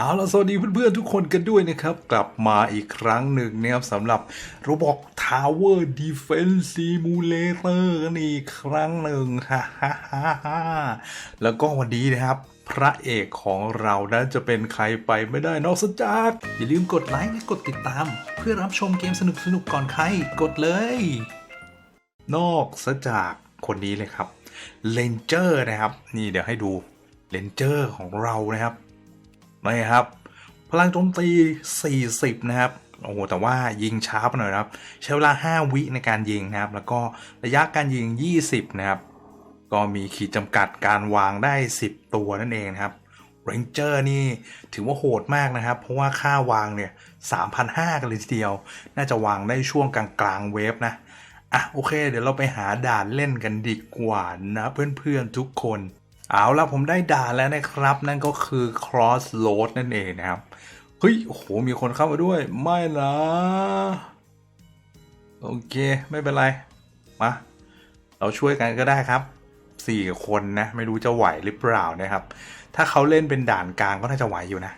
เอาล่ะสวัสดีเพื่อนๆทุกคนกันด้วยนะครับ กลับมาอีกครั้งหนึ่งนะครับสำหรับ Roblox Tower Defense Simulator กันอีกครั้งหนึ่งฮ่าฮ่าฮ่าฮ่าแล้วก็วันนี้นะครับพระเอกของเรานั้นจะเป็นใครไปไม่ได้นอกจาก อย่าลืมกดไลค์และกดติดตาม เพื่อรับชมเกมสนุกๆก่อนใครกดเลย นอกจากคนนี้เลยครับเลนเจอร์นะครับ นี่เดี๋ยวให้ดูเลนเจอร์ของเรานะครับ นี่ครับ พลังโจมตี 40 นะครับโอ้โหแต่ว่ายิงช้าไปหน่อยครับใช้เวลา 5 วิในการยิงนะครับ แล้วก็ระยะการยิง 20 นะครับ ก็มีขีดจำกัดการวางได้ 10 ตัวนั่นเองนะครับ Ranger นี่ถือว่าโหดมากนะครับ เพราะว่าค่าวางเนี่ย3,500 กันเลยทีเดียว น่าจะวางได้ช่วงกลางๆเวฟนะอะโอเค เดี๋ยวเราไปหาด่านเล่นกันดีกว่านะเพื่อนๆทุกคน เอาละผมได้ด่านแล้วนะครับ นั่นก็คือ crossroad นั่นเองนะครับ เฮ้ยโอ้โหมีคนเข้ามาด้วย ไม่นะโอเค ไม่เป็นไร มา เราช่วยกันก็ได้ครับสี่คนนะ ไม่รู้จะไหวหรือเปล่านะครับ ถ้าเขาเล่นเป็นด่านกลางก็น่าจะไหวอยู่นะ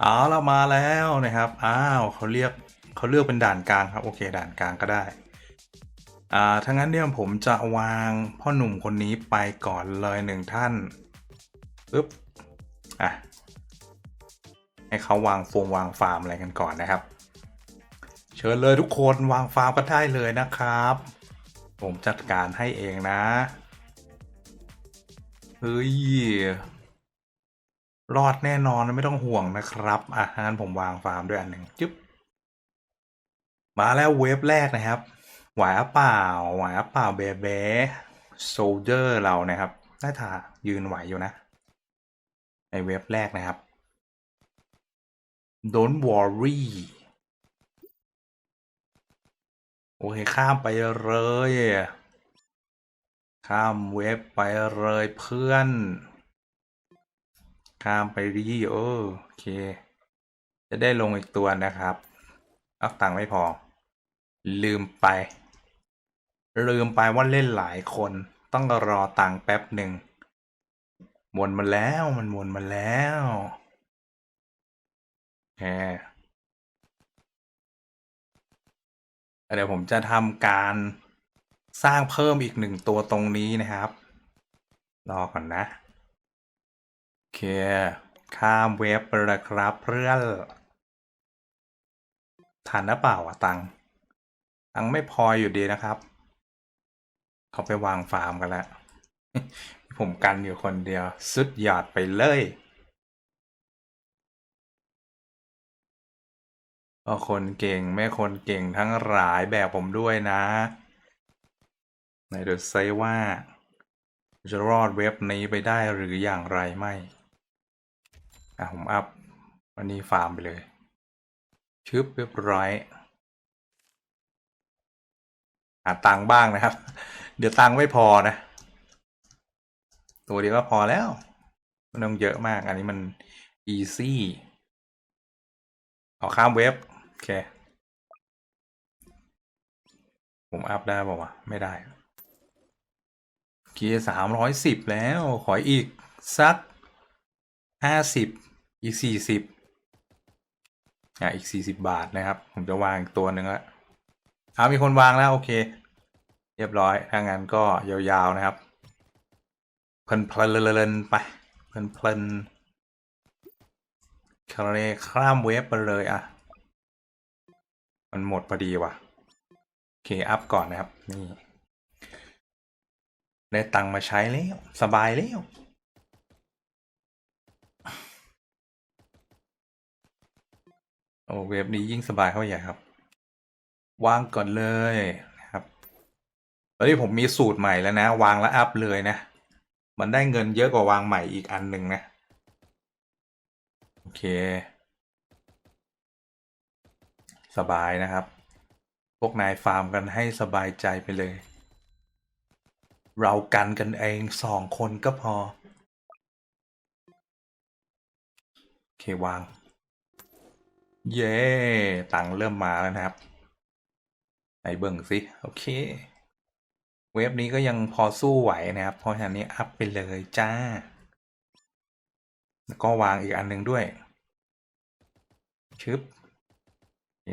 เอาละมาแล้วนะครับ อ้าวเขาเรียกเขาเลือกเป็นด่านกลางครับ โอเค ด่านกลางก็ได้ อ่าถ้างั้นเนี่ยผมจะวางพ่อหนุ่มคนนี้ไปก่อนเลยหนึ่งท่านปึ๊บอะให้เขาวางฟมวางฟาร์มอะไรกันก่อนนะครับ เชิญเลยทุกคนวางฟาร์มก็ได้เลยนะครับ ผมจัดการให้เองนะเฮ้ยรอดแน่นอนไม่ต้องห่วงนะครับอะงั้นผมวางฟาร์มด้วยอันหนึ่งจึ๊บมาแล้วเวฟแรกนะครับ หวเปล่าไหวเปล่าเบเบ้โซลเจอร์เรานะครับน่าจะยืนไหวอยู่นะ ในเวฟแรกนะครับ Don't worry โอเค ข้ามไปเลย ข้ามเวฟไปเลยเพื่อน ข้ามไปดีโอเค จะได้ลงอีกตัวนะครับ เอาตังค์ไม่พอ ลืมไป ลืมไปว่าเล่นหลายคน ต้องรอตังค์แป๊บหนึ่งหมนมาแล้วมันหมนมาแล้วแหมเดี๋ยวผมจะทำการสร้างเพิ่มอีกหนึ่งตัวตรงนี้นะครับ รอก่อนนะ โอเค ข้ามเว็บไปลยครับเพื่อนทันหรือเปล่าอะตัง ตังไม่พออยู่ดีนะครับ เขาไปวางฟาร์มกันแล้วผมกันอยู่คนเดียว สุดยอดไปเลยก็คนเก่งแม่คนเก่งทั้งหลายแบบผมด้วยนะไหนดูซิว่า จะรอดเว็บนี้ไปได้หรืออย่างไรไม่ อะ ผมอัพวันนี้ฟาร์มไปเลย ชึบเรียบร้อยหาตังค์บ้างนะครับ เดี๋ยวตังค์ไม่พอนะ ตัวเดียวก็พอแล้วไม่ต้องเยอะมาก อันนี้มัน easy เอาข้ามเว็บ โอเค ผมอัพได้ป่าวะไม่ได้เกียร์สามร้อยสิบแล้ว ขออีก สักห้าสิบอีกสี่สิบอะอีกสี่สิบบาทนะครับ ผมจะวางอีกตัวหนึ่งละเอามีคนวางแล้ว โอเค เรียบร้อย ถ้างั้นก็ยาวๆนะครับ เพลินเพลินๆไปเพลินเพลินคาเรข้ามเวฟไปเลยอะ มันหมดพอดีว่ะ โอเค อัพก่อนนะครับ นี่ ได้ตังค์มาใช้แล้ว สบายแล้วโอ้เว็บนี้ยิ่งสบายเข้าใหญ่ครับวางก่อนเลย อนนี้ผมมีสูตรใหม่แล้วนะ วางแล้วอัพเลยนะ มันได้เงินเยอะกว่าวางใหม่อีกอันหนึ่งนะ โอเค สบายนะครับ พวกนายฟาร์มกันให้สบายใจไปเลย เรากันกันเองสองคนก็พอ โอเควาง เย้ ตังค์เริ่มมาแล้วนะครับ ไหนเบิ่งสิ โอเค เว็บนี้ก็ยังพอสู้ไหวนะครับ เพราะฉะนั้นนี้อัพไปเลยจ้า แล้วก็วางอีกอันหนึ่งด้วยชึบโอเค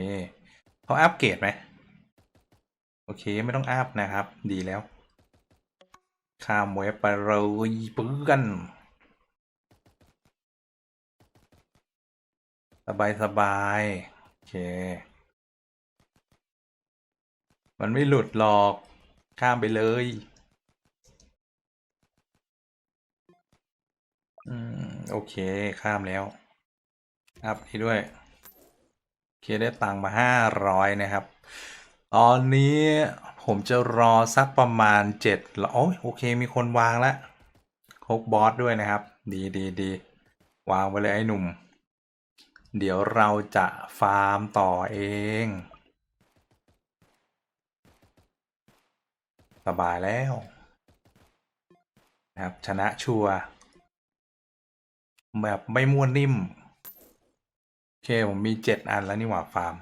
เขาอัปเกรดไหมโอเคไม่ต้องอัพนะครับ ดีแล้ว ข้ามเว็บไปเลยปื้กันสบายสบายโอเค มันไม่หลุดหรอก ข้ามไปเลย อืม โอเค ข้ามแล้ว อัพนี้ด้วย โอเค ได้ตังค์มาห้าร้อยนะครับ ตอนนี้ผมจะรอสักประมาณเจ็ดโอ้ยโอเค มีคนวางแล้วโคกบอสด้วยนะครับ ดีดีดี วางไปเลยไอ้หนุ่ม เดี๋ยวเราจะฟาร์มต่อเอง สบายแล้วนะครับ ชนะชัวแบบไม่ม้วนนิ่ม โอเค ผมมีเจ็ดอันแล้วนี่หว่าฟาร์ม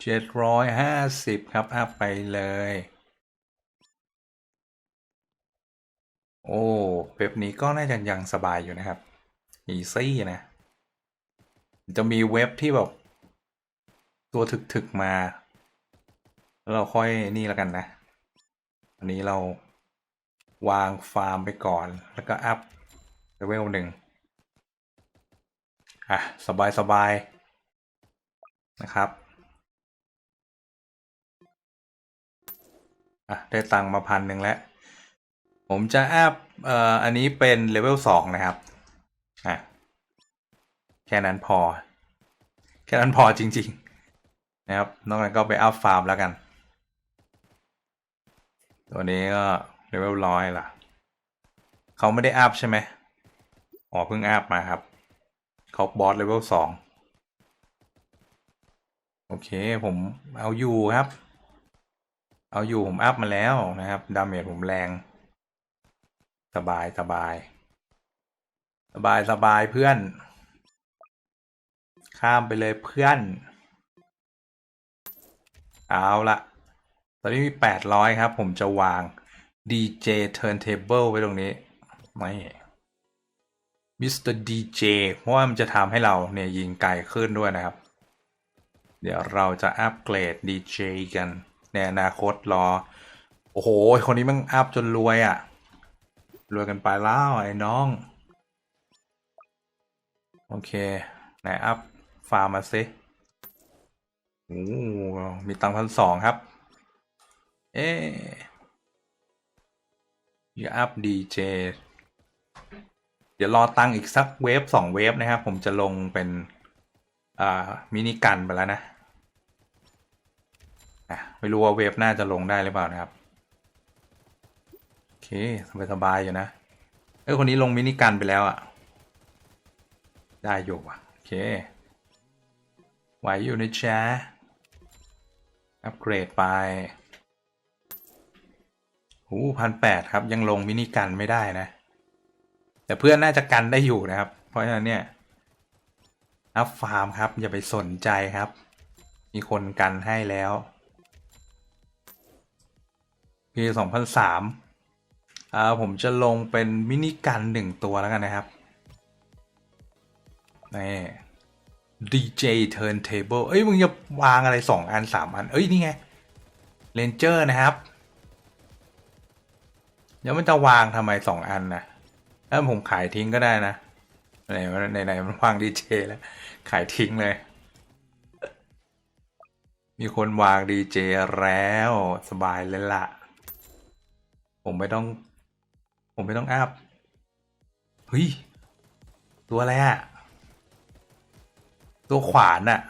เจ็ดร้อยห้าสิบครับอัพไปเลย โอ้เว็บนี้ก็น่าจะยังสบายอยู่นะครับอีซี่นะ จะมีเว็บที่แบบ ตัวถึกๆมาแล้วเราค่อยนี่แล้วกันนะ อันนี้เราวางฟาร์มไปก่อน แล้วก็อัพเลเวลหนึ่งอะ สบายสบายนะครับ อะ ได้ตังค์มาพันหนึ่งแล้ว ผมจะอัพเอ่ออันนี้เป็นเลเวลสองนะครับ อะ แค่นั้นพอ แค่นั้นพอจริง ๆ นะครับ นอกนั้นก็ไปอัพฟาร์มแล้วกัน ตัวนี้ก็เลเวลร้อยล่ะ เขาไม่ได้อัพใช่ไหมอ๋อเพิ่งอัพมาครับ เขาบอสเลเวลสองโอเค ผมเอาอยู่ครับ เอาอยู่ผมอัพมาแล้วนะครับ ดาเมจผมแรง สบายสบาย สบายสบายเพื่อน ข้ามไปเลยเพื่อน เอาละ ตอนนี้มีแปดร้อยครับ ผมจะวาง DJ Turntable ไว้ตรงนี้ไม่ Mr. DJ เพราะว่ามันจะทำให้เราเนี่ยยิงไกลขึ้นด้วยนะครับ เดี๋ยวเราจะอัปเกรด DJ กัน ในอนาคตรอ โอ้โห คนนี้มันอัพจนรวยอะ่ะ รวยกันไปแล้วไอ้น้อง โอเค ไหนอัพฟาร์มมาซิโอ้มีตังค์พันสองครับ เอ๊อย่าอัพดีเจเดี๋ยวรอตังอีกสักเวฟสองเวฟนะครับ ผมจะลงเป็น อ่า มินิกันไปแล้วนะอะไม่รู้ว่าเวฟหน้าจะลงได้หรือเปล่านะครับ โอเค สบายๆอยู่นะ เอ้คนนี้ลงมินิกันไปแล้วอะ่ะ ได้อยู่อะ โอเค ไหวอยู่นะจ๊ะอัปเกรดไป หูพันแปดครับ ยังลงมินิกันไม่ได้นะ แต่เพื่อนน่าจะกันได้อยู่นะครับ เพราะฉะนั้นเนี่ยอัพฟาร์มครับ อย่าไปสนใจครับ มีคนกันให้แล้วปีสองพันสามอ่าผมจะลงเป็นมินิกันหนึ่งตัวแล้วกันนะครับนี่ DJ Turntable เอ้ย มึงจะวางอะไรสองอันสามอัน เอ้ย นี่ไง Ranger นะครับ เดี๋ยวมันจะวางทำไมสองอันนะถ้าผมขายทิ้งก็ได้นะไหนไหนไหนมันวางดีเจแล้ว ขายทิ้งเลย มีคนวางดีเจแล้วสบายเลยละผมไม่ต้อง ผมไม่ต้องอัพเฮ้ย ตัวอะไรอะตัวขวานอะ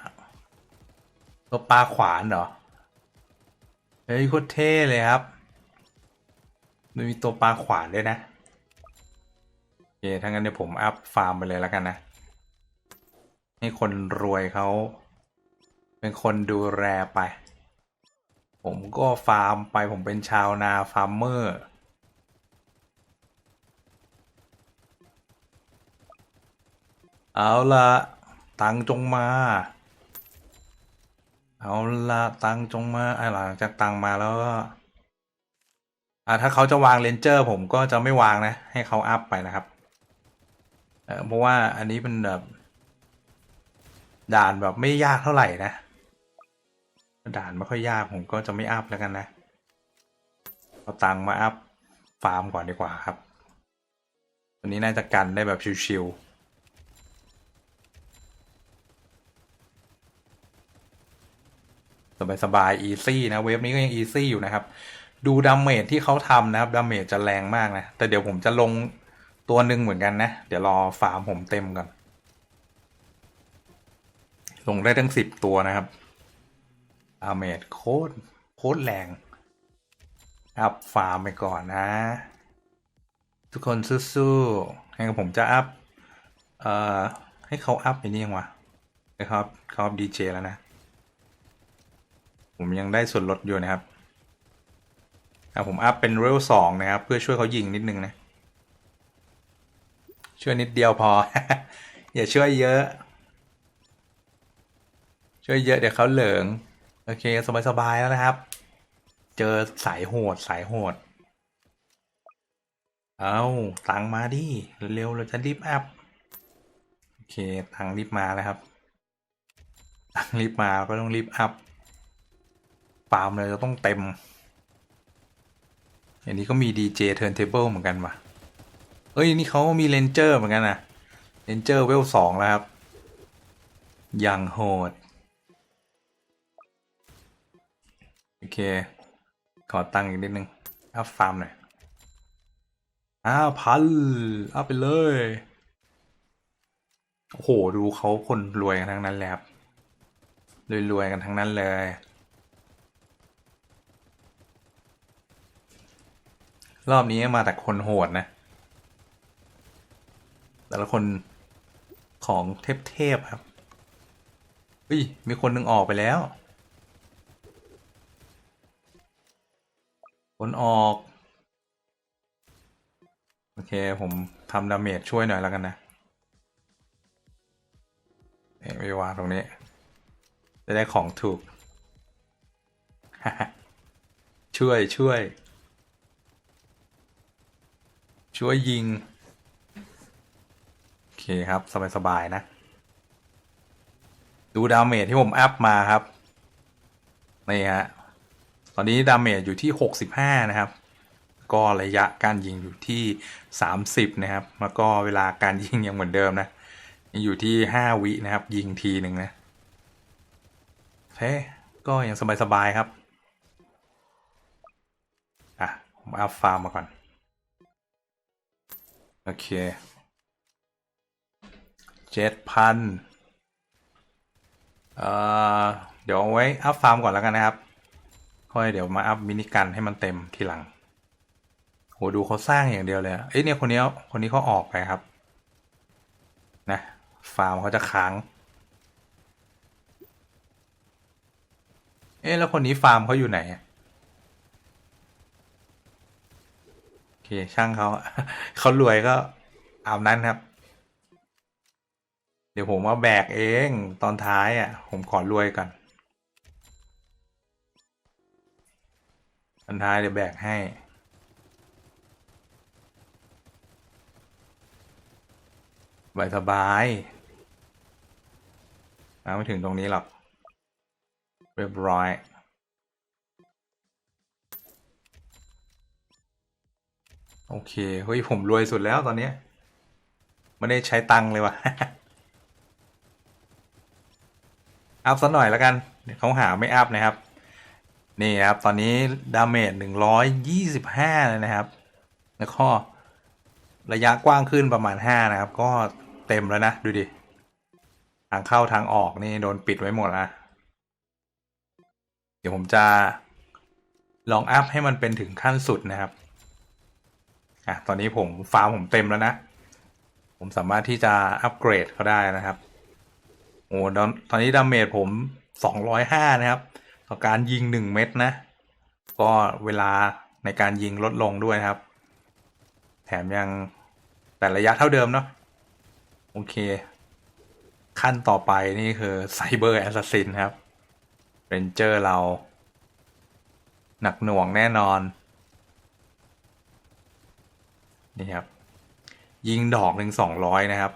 ตัวปลาขวานเหรอ เฮ้ยโคตรเท่เลยครับ มันมีตัวปลาขวานด้วยนะโอเคถ้างั้นเดี๋ยวผมอัพฟาร์มไปเลยแล้วกันนะ ให้คนรวยเขาเป็นคนดูแลไป ผมก็ฟาร์มไปผมเป็นชาวนาฟาร์มเมอร์เอาละตังจงมา เอาละตังจงมาอะหลังจากตังมาแล้วก็ อ่าถ้าเขาจะวางเลนเจอร์ผมก็จะไม่วางนะ ให้เขาอัพไปนะครับเออเพราะว่าอันนี้เป็นแบบด่านแบบไม่ยากเท่าไหร่นะด่านไม่ค่อยยากผมก็จะไม่อัพแล้วกันนะเอาตังมาอัพฟาร์มก่อนดีกว่าครับวันนี้น่าจะกันได้แบบชิวๆสบายๆอีซี่นะ เวฟนี้ก็ยังอีซี่อยู่นะครับ ดูดาเมจที่เขาทำนะครับดาเมจจะแรงมากนะ แต่เดี๋ยวผมจะลงตัวหนึ่งเหมือนกันนะ เดี๋ยวรอฟาร์มผมเต็มก่อน ลงได้ทั้งสิบตัวนะครับดาเมจโคตรโคตรแรงอัพฟาร์มไปก่อนนะ ทุกคนสู้ๆให้ผมจะอัพเอ่อให้เขาอัพไปนี่ยังวะให้เขาเขาอัพดีเจแล้วนะ ผมยังได้ส่วนลดอยู่นะครับ อะผมอัพเป็นเรลสองนะครับ เพื่อช่วยเขายิงนิดนึงนะ ช่วยนิดเดียวพอ อย่าช่วยเยอะ ช่วยเยอะเดี๋ยวเขาเหลิง โอเค สบายๆแล้วนะครับ เจอสายโหดสายโหด เอาตังมาดิเร็วเราจะรีบอัพ โอเคตังรีบมาแล้วครับ ตังรีบมาก็ต้องรีบอัพฟาร์มเลยจะต้องเต็ม อันนี้ก็มี DJ Turntable เหมือนกันว่ะเอ้ย นี่เขาก็มีเลนเจอร์เหมือนกันนะเลนเจอร์เวลสองแล้วครับ อย่างโหด โอเค ขอตังค์อีกนิดนึง อัพฟาร์มหน่อย อ้าวพันเอาไปเลย โอ้โห ดูเขาคนรวยกันทั้งนั้นเลยครับรวยๆกันทั้งนั้นเลย รอบนี้มาแต่คนโหดนะ แต่ละคนของเทพๆครับเฮ้ย มีคนหนึ่งออกไปแล้ว คนออก โอเค ผมทำดาเมจช่วยหน่อยแล้วกันนะเอ้ไปวาตรงนี้ จะได้ของถูก ช่วยช่วย ช่วยยิง โอเคครับ สบาย ๆ นะ ดูดาเมจที่ผมอัพมาครับ นี่ฮะ ตอนนี้ดาเมจอยู่ที่ 65 นะครับ ก็ระยะการยิงอยู่ที่ 30 นะครับ แล้วก็เวลาการยิงยังเหมือนเดิมนะ อยู่ที่ 5 วินะครับ ยิงทีหนึ่งนะเฮ้ก็ยังสบาย ๆ ครับ อะ ผมอัพฟาร์มมาก่อน โอเคเจ็ดพันเอ่อเดี๋ยวเอาไว้อัพฟาร์มก่อนแล้วกันนะครับ ค่อยเดี๋ยวมาอัพมินิกันให้มันเต็มทีหลังโหดูเขาสร้างอย่างเดียวเลยเอ้ยเนี่ยคนนี้คนนี้เขาออกไปครับ นะ ฟาร์มเขาจะค้าง เอ๊ะแล้วคนนี้ฟาร์มเขาอยู่ไหนอะโอเค ช่างเขาเขารวยก็เอานั้นครับ เดี๋ยวผมมาแบกเองตอนท้ายอะ ผมขอรวยก่อนตอนท้ายเดี๋ยวแบกให้สบายสบายมาไม่ถึงตรงนี้หรอก เรียบร้อย โอเค เฮ้ย ผมรวยสุดแล้วตอนเนี้ยไม่ได้ใช้ตังค์เลยว่ะ อัพสักหน่อยแล้วกัน เขาหาไม่อัพนะครับ นี่ครับ ตอนนี้ดาเมจหนึ่งร้อยยี่สิบห้าเลยนะครับ แล้วก็ระยะกว้างขึ้นประมาณห้านะครับ ก็เต็มแล้วนะ ดูดิ ทางเข้าทางออกนี่โดนปิดไว้หมดแล้วเดี๋ยวผมจะลองอัพให้มันเป็นถึงขั้นสุดนะครับ อะตอนนี้ผมฟาร์มผมเต็มแล้วนะ ผมสามารถที่จะอัปเกรดเขาได้นะครับโอ้ตอนตอนนี้ดาเมจผมสองร้อยห้านะครับ ต่อการยิงหนึ่งเม็ดนะ ก็เวลาในการยิงลดลงด้วยนะครับ แถมยังแต่ระยะเท่าเดิมเนาะโอเค ขั้นต่อไปนี่คือไซเบอร์แอสซัสซินครับเรนเจอร์เรา หนักหน่วงแน่นอน นี่ครับ ยิงดอกหนึ่งสองร้อยนะครับ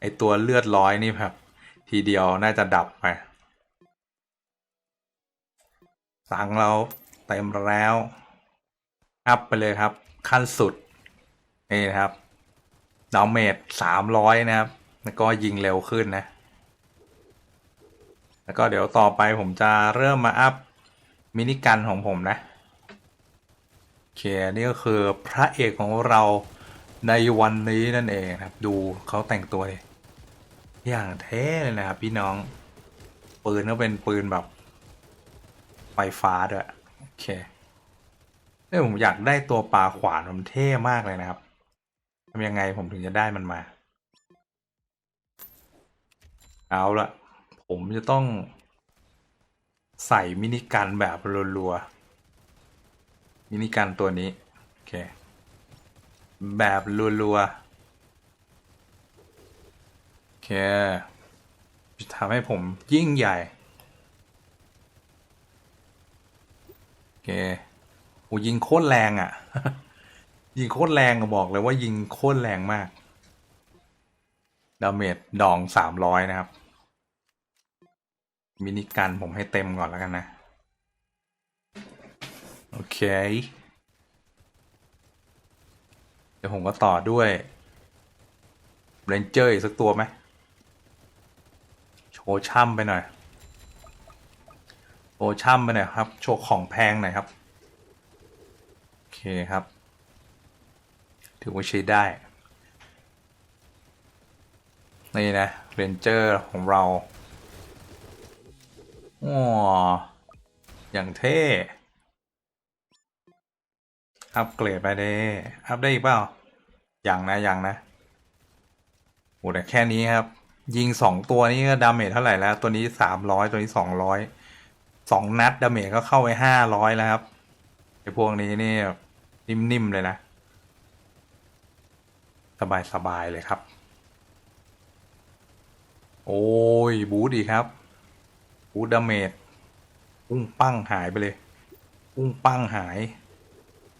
ไอตัวเลือดร้อยนี่แบบทีเดียวน่าจะดับไปสั่งเราเต็มแล้ว อัพไปเลยครับ ขั้นสุด นี่นะครับดาเมจสามร้อยนะครับ แล้วก็ยิงเร็วขึ้นนะ แล้วก็เดี๋ยวต่อไปผมจะเริ่มมาอัพมินิกันของผมนะ เคนี่ก็คือพระเอกของเราในวันนี้นั่นเองครับ ดูเขาแต่งตัวเลยอย่างเท่เลยนะครับพี่น้อง ปืนก็เป็นปืนแบบไฟฟ้าด้วยโอเคเอ้ยผมอยากได้ตัวปลาขวานมันเท่มากเลยนะครับทำยังไงผมถึงจะได้มันมา เอาละผมจะต้องใส่มินิกันแบบรัวๆ มินิกันตัวนี้ โอเค แบบรัวๆ โอเคจะทำให้ผมยิ่งใหญ่ โอเคโอ้ยิงโคตรแรงอะ่ะ ยิงโคตรแรงก็บอกเลยว่ายิงโคตรแรงมาก ดาเมจดองสามร้อยนะครับ มินิกันผมให้เต็มก่อนแล้วกันนะ โอเค เดี๋ยวผมก็ต่อด้วยเรนเจอร์อีกสักตัวไหมโชว์ช่ำไปหน่อยโชว์ช่ำไปหน่อยครับ โชว์ของแพงหน่อยครับ โอเคครับ ถือว่าใช้ได้ นี่นะเรนเจอร์ของเราอ๋ออย่างเท่ อัปเกรดไปเด้อัพได้อีกเปล่าอย่างนะอย่างนะโอ้แต่แค่นี้ครับ ยิงสองตัวนี้ก็ดาเมจเท่าไหร่แล้ว ตัวนี้สามร้อยตัวนี้สองร้อยสองนัดดาเมจก็เข้าไปห้าร้อยแล้วครับไอ้พวกนี้นี่นิ่มๆเลยนะ สบายๆเลยครับ โอ้ย บูดีครับบูดดาเมจปุ้งปั้งหายไปเลยปุ้งปั้งหาย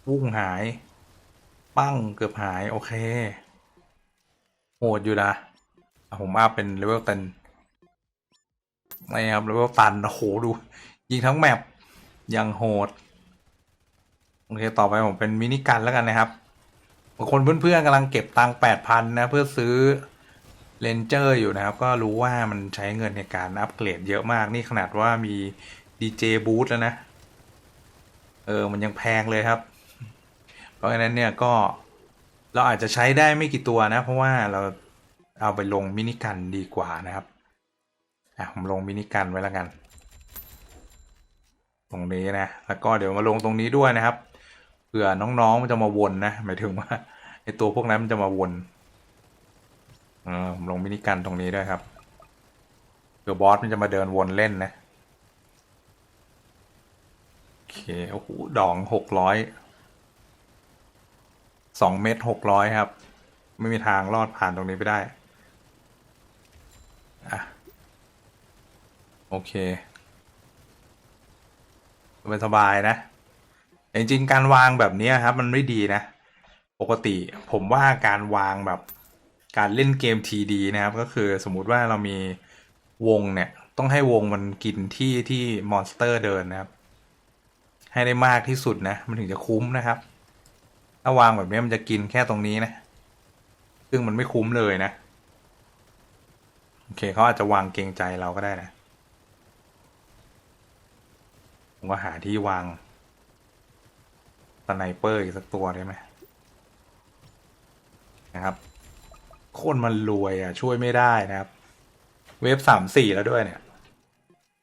ปุ้งหาย ปั้งเกือบหาย โอเค โหดอยู่นะอะผมอัพเป็นเลเวลตันนี่ครับเลเวลตัน โอ้โห ดู ยิงทั้งแมปยังโหด โอเค ต่อไปผมเป็นมินิกันแล้วกันนะครับบางคนเพื่อนๆกำลังเก็บตังค์แปดพันนะ เพื่อซื้อเลนเจอร์อยู่นะครับ ก็รู้ว่ามันใช้เงินในการอัปเกรดเยอะมาก นี่ขนาดว่ามีดีเจบูธแล้วนะ เออ มันยังแพงเลยครับ ราะฉะนั้นเนี่ยก็เราอาจจะใช้ได้ไม่กี่ตัวนะ เพราะว่าเราเอาไปลงมินิกันดีกว่านะครับอะผมลงมินิกันไว้แล้วกัน ตรงนี้นะ แล้วก็เดี๋ยวมาลงตรงนี้ด้วยนะครับเผื่อน้องๆมันจะมาวนนะหมายถึงว่าไอตัวพวกนั้นมันจะมาวนเออผมลงมินิกันตรงนี้ด้วยครับเผื่อบอสมันจะมาเดินวนเล่นนะโอเคโอ้โหดองหกร้อย สองเมตรหกร้อยครับ ไม่มีทางรอดผ่านตรงนี้ไปได้อะโอเคสบายนะจริงๆการวางแบบนี้ครับ มันไม่ดีนะ ปกติผมว่าการวางแบบ การเล่นเกมทีดีนะครับ ก็คือสมมุติว่าเรามีวงเนี่ย ต้องให้วงมันกินที่ที่มอนสเตอร์เดินนะครับ ให้ได้มากที่สุดนะ มันถึงจะคุ้มนะครับ ถ้าวางแบบนี้มันจะกินแค่ตรงนี้นะ ซึ่งมันไม่คุ้มเลยนะ โอเคเขาอาจจะวางเกรงใจเราก็ได้นะ ผมก็หาที่วางสไนเปอร์อีกสักตัวได้ไหมนะครับโคนมันรวยอะ ช่วยไม่ได้นะครับ เวฟสามสี่แล้วด้วยเนี่ย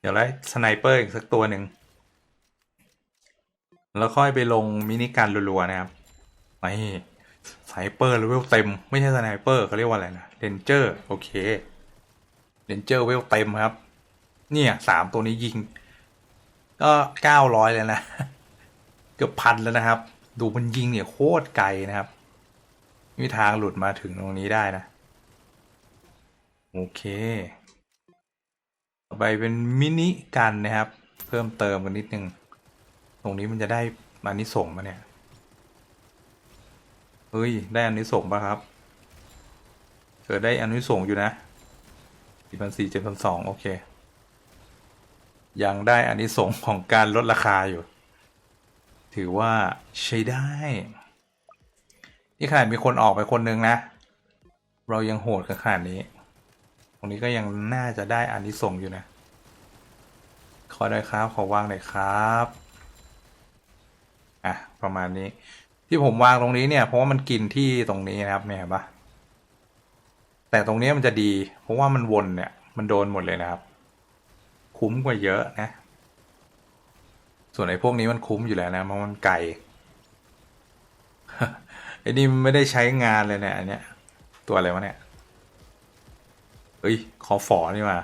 เดี๋ยวไล่สไนเปอร์อีกสักตัวหนึ่ง แล้วค่อยไปลงมินิกันรัวๆนะครับ นี่สไนเปอร์เลเวลเต็ม ไม่ใช่สไนเปอร์เขาเรียกว่าอะไรนะเรนเจอร์โอเคเรนเจอร์เวลเต็มครับ เนี่ยสามตัวนี้ยิง ก็เก้าร้อยเลยนะ เกือบพันแล้วนะครับ ดูมันยิงเนี่ยโคตรไกลนะครับมีทางหลุดมาถึงตรงนี้ได้นะ โอเค ต่อไปเป็นมินิกันนะครับ เพิ่มเติมกันนิดนึง ตรงนี้มันจะได้อันนี้ส่งมาเนี่ย เฮ้ย ได้อันนี้ส่งป่ะครับ เออ ได้อันนี้ส่งอยู่นะสี่พันสี่เจ็ดพันสองโอเค ยังได้อันนี้ส่งของการลดราคาอยู่ ถือว่าใช้ได้ นี่ขนาดมีคนออกไปคนนึงนะ เรายังโหดกันขนาดนี้ ตรงนี้ก็ยังน่าจะได้อันนี้ส่งอยู่นะ ขอได้ครับ ขอวางหน่อยครับ อะ ประมาณนี้ ที่ผมวางตรงนี้เนี่ยเพราะว่ามันกินที่ตรงนี้นะครับเนี่ยเห็นปะแต่ตรงนี้มันจะดี เพราะว่ามันวนเนี่ย มันโดนหมดเลยนะครับ คุ้มกว่าเยอะนะ ส่วนไอ้พวกนี้มันคุ้มอยู่แล้วนะเพราะมันไก่ไอ้นี่ไม่ได้ใช้งานเลยเนี่ยอันเนี้ย ตัวอะไรวะเนี่ยเฮ้ยคอฝอนี่มา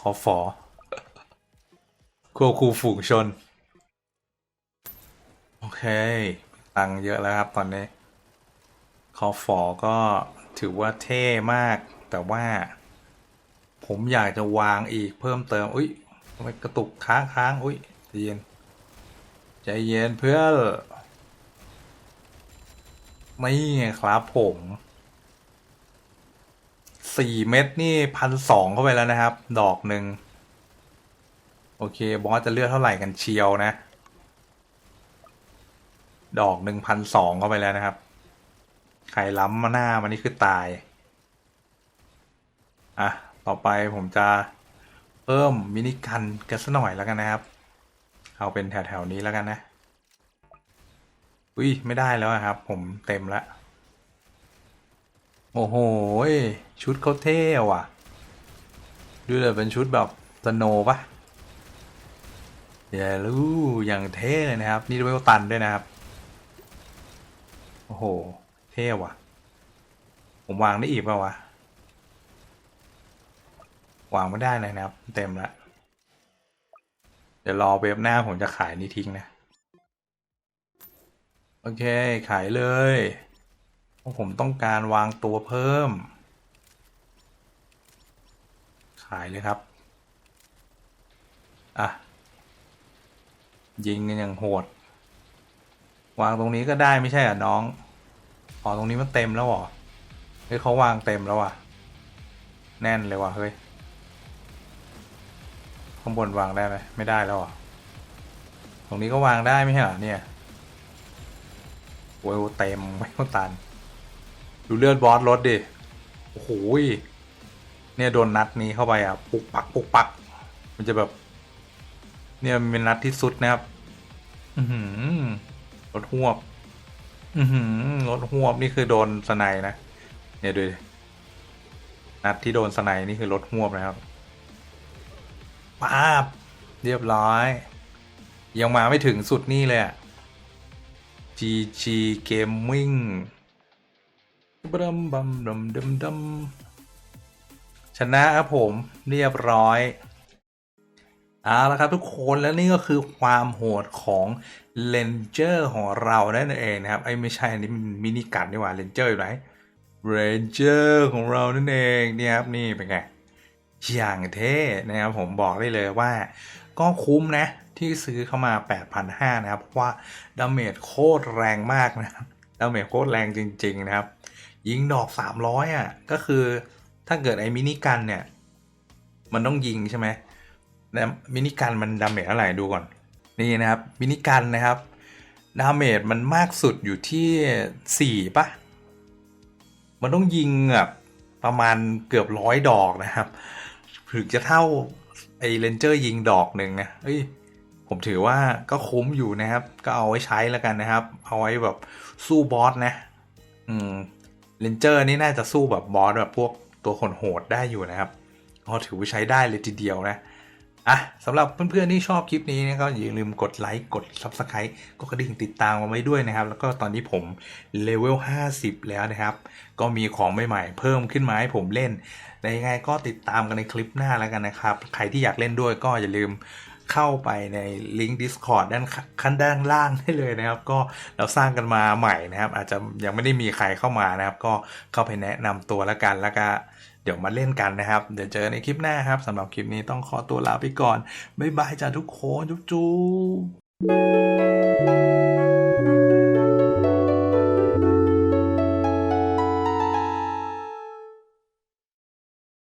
คอฝอควบคุมฝูงชน โอเค ตังเยอะแล้วครับตอนนี้คอฟอก็ถือว่าเท่มาก แต่ว่า ผมอยากจะวางอีกเพิ่มเติม อุ้ยทำไมกระตุกค้างค้างอุ้ยใจเย็น ใจเย็นเพื่อนนี่ไงครับผมสี่เม็ดนี่พันสองเข้าไปแล้วนะครับ ดอกหนึ่ง โอเค บอสจะเลือกเท่าไหร่กันเชียวนะ ดอกหนึ่งพันสองเข้าไปแล้วนะครับ ใครล้ำมาหน้ามันนี่คือตาย อะ ต่อไปผมจะเพิ่มมินิกันกันสักหน่อยแล้วกันนะครับ เอาเป็นแถวๆนี้แล้วกันนะ อุ้ยไม่ได้แล้วครับ ผมเต็มละโอ้โห ชุดเขาเท่ว่ะ ดูเลยเป็นชุดแบบสโนว์ปะอย่ารู้อย่างเท่เลยนะครับ นี่ด้วยตันด้วยนะครับ โอ้โห เท่ว่ะ ผมวางได้อีกป่าวะ วางไม่ได้เลยนะครับ เต็มล้วเดี๋ยวรอเว็บหน้าผมจะขายนี่ทิ้งนะ โอเค ขายเลยเพราะผมต้องการวางตัวเพิ่ม ขายเลยครับ อะ ยิงกันอย่างโหด วางตรงนี้ก็ได้ไม่ใช่เหรอน้องอ๋อตรงนี้มันเต็มแล้วหรอเฮ้ยเขาวางเต็มแล้วว่ะ แน่นเลยว่ะเฮ้ยข้างบนวางได้ไหมไม่ได้แล้วเหรอตรงนี้ก็วางได้ไม่ใช่เหรอเนี่ยโอ้ยเต็มไม่ต้องตัน ดูเลือดบอสลดดิโอ้โหเนี่ยโดนนัดนี้เข้าไปอะปุกปักปุกปัก มันจะแบบ เนี่ยมันเป็นนัดที่สุดนะครับ อือหือ ถหวบ อือหือรถหวบนี่คือโดนสไนด์นะ เนี่ยดูดินัดที่โดนสไนด์นี่คือรถหวบนะครับป้าบ เรียบร้อย ยังมาไม่ถึงสุดนี่เลยอะ GG Gaming บดัมบัมดัมดัมดัมชนะครับผมเรียบร้อย เอาละครับทุกคนแล้วนี่ก็คือความโหดของเลนเจอร์ของเรานั่นเองนะครับไอ้ไม่ใช่อันนี้มินิกันนี่หว่าเลนเจอร์อยู่ไหนเรนเจอร์ของเรานั่นเองเนี่ยครับนี่เป็นไงอย่างเท่นะครับผมบอกได้เลยว่า ก็คุ้มนะที่ซื้อเข้ามา 8,500 นะครับ เพราะว่าดาเมจโคตรแรงมากนะครับดาเมจโคตรแรงจริง ๆ นะครับ ยิงดอก 300 อะ ก็คือถ้าเกิดไอ้มินิกันเนี่ย มันต้องยิงใช่ไหม นะมินิกันมันดาเมจเท่าไหร่ดูก่อน นี่นะครับมินิกันนะครับดาเมจมันมากสุดอยู่ที่4ป่ปะมันต้องยิงแบบประมาณเกือบร้อยดอกนะครับ ถึงจะเท่าไอเลนเจอร์ยิงดอกหนึ่งนะเอ้ยผมถือว่าก็คุ้มอยู่นะครับ ก็เอาไว้ใช้แล้วกันนะครับ เอาไว้แบบสู้บอสนะ อืมเลนเจอร์นี่น่าจะสู้แบบบอสแบบพวกตัวขนโหดได้อยู่นะครับก็ถือว่าใช้ได้เลยทีเดียวนะ อะสำหรับเพื่อนๆที่ชอบคลิปนี้นะก็อย่าลืมกดไลค์กด Subscribe กดกระดิ่งติดตามมาไว้ด้วยนะครับ แล้วก็ตอนนี้ผมเลเวล 50 แล้วนะครับ ก็มีของใหม่ๆเพิ่มขึ้นมาให้ผมเล่นในยังไงก็ติดตามกันในคลิปหน้าแล้วกันนะครับ ใครที่อยากเล่นด้วยก็อย่าลืมเข้าไปในลิงก์ Discord ด้านขั้นด้านล่างได้เลยนะครับ ก็เราสร้างกันมาใหม่นะครับ อาจจะยังไม่ได้มีใครเข้ามานะครับ ก็เข้าไปแนะนำตัวแล้วกันแล้วก็ ดี๋ยวมาเล่นกันนะครับ เดี๋ยวเจอในคลิปหน้าครับสำหรับคลิปนี้ต้องขอตัวลาไปก่อน บ๊ายบายจ้าทุกคน จุ๊บจุ๊บ